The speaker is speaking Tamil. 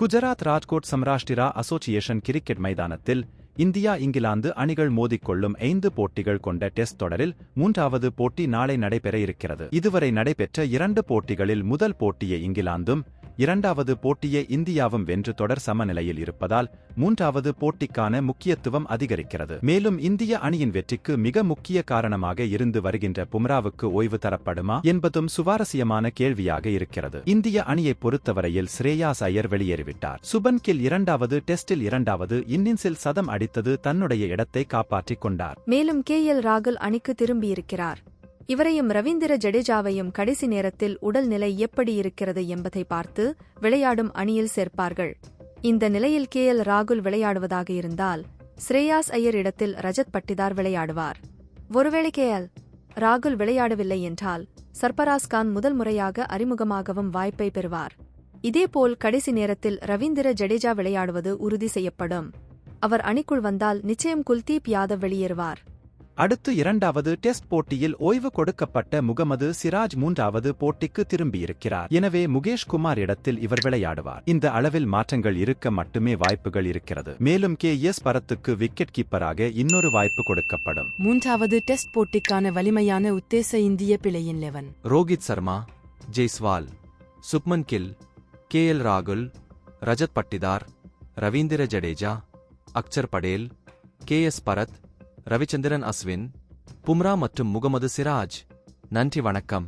குஜராத் ராஜ்கோட் சம்ராஷ்டிரா அசோசியேஷன் கிரிக்கெட் மைதானத்தில் இந்தியா இங்கிலாந்து அணிகள் மோதிக்கொள்ளும் ஐந்து போட்டிகள் கொண்ட டெஸ்ட் தொடரில் மூன்றாவது போட்டி நாளை நடைபெற இருக்கிறது. இதுவரை நடைபெற்ற இரண்டு போட்டிகளில் முதல் போட்டியை இங்கிலாந்தும் இரண்டாவது போட்டியை இந்தியாவும் வென்று தொடர் சமநிலையில் இருப்பதால் மூன்றாவது போட்டிக்கான முக்கியத்துவம் அதிகரிக்கிறது. மேலும் இந்திய அணியின் வெற்றிக்கு மிக முக்கிய காரணமாக இருந்து வருகின்ற பும்ராவுக்கு ஓய்வு தரப்படுமா என்பதும் சுவாரஸ்யமான கேள்வியாக இருக்கிறது. இந்திய அணியை பொறுத்தவரையில் ஸ்ரேயாஸ் ஐயர் வெளியேறிவிட்டார். சுபன் கில் இரண்டாவது டெஸ்டில் இரண்டாவது இன்னிங்ஸில் சதம் அடித்தது தன்னுடைய இடத்தை காப்பாற்றிக் கொண்டார். மேலும் கே எல் ராகுல் அணிக்கு திரும்பியிருக்கிறார். இவரையும் ரவீந்திர ஜடேஜாவையும் கடைசி நேரத்தில் உடல்நிலை எப்படி இருக்கிறது என்பதை பார்த்து விளையாடும் அணியில் சேர்ப்பார்கள். இந்த நிலையில் கே. எல். ராகுல் விளையாடுவதாக இருந்தால் ஸ்ரேயாஸ் ஐயர் இடத்தில் ரஜத் பட்டிதார் விளையாடுவார். ஒருவேளை கே. எல். ராகுல் விளையாடவில்லை என்றால் சர்பராஸ் கான் முதல் முறையாக அறிமுகமாகவும் வாய்ப்பை பெறுவார். இதேபோல் கடைசி நேரத்தில் ரவீந்திர ஜடேஜா விளையாடுவது உறுதி செய்யப்படும். அவர் அணிக்குள் வந்தால் நிச்சயம் குல்தீப் யாதவ் வெளியேறுவார். அடுத்து இரண்டாவது டெஸ்ட் போட்டியில் ஓய்வு கொடுக்கப்பட்ட முகமது சிராஜ் மூன்றாவது போட்டிக்கு திரும்பியிருக்கிறார். எனவே முகேஷ் குமார் இடத்தில் இவர் விளையாடுவார். இந்த அளவில் மாற்றங்கள் இருக்க மட்டுமே வாய்ப்புகள் இருக்கிறது. மேலும் கே எஸ் பரத்துக்கு விக்கெட் கீப்பராக இன்னொரு வாய்ப்பு கொடுக்கப்படும். மூன்றாவது டெஸ்ட் போட்டிக்கான வலிமையான உத்தேச இந்திய பிழையின் eleven. Rohit Sharma Jaiswal Shubman Gill K L ராகுல் ரஜத் பட்டிதார் ரவீந்திர ஜடேஜா அக்சர் படேல் கே எஸ் பரத் ரவிச்சந்திரன் அஸ்வின் பும்ரா மற்றும் முகமது சிராஜ். நன்றி வணக்கம்.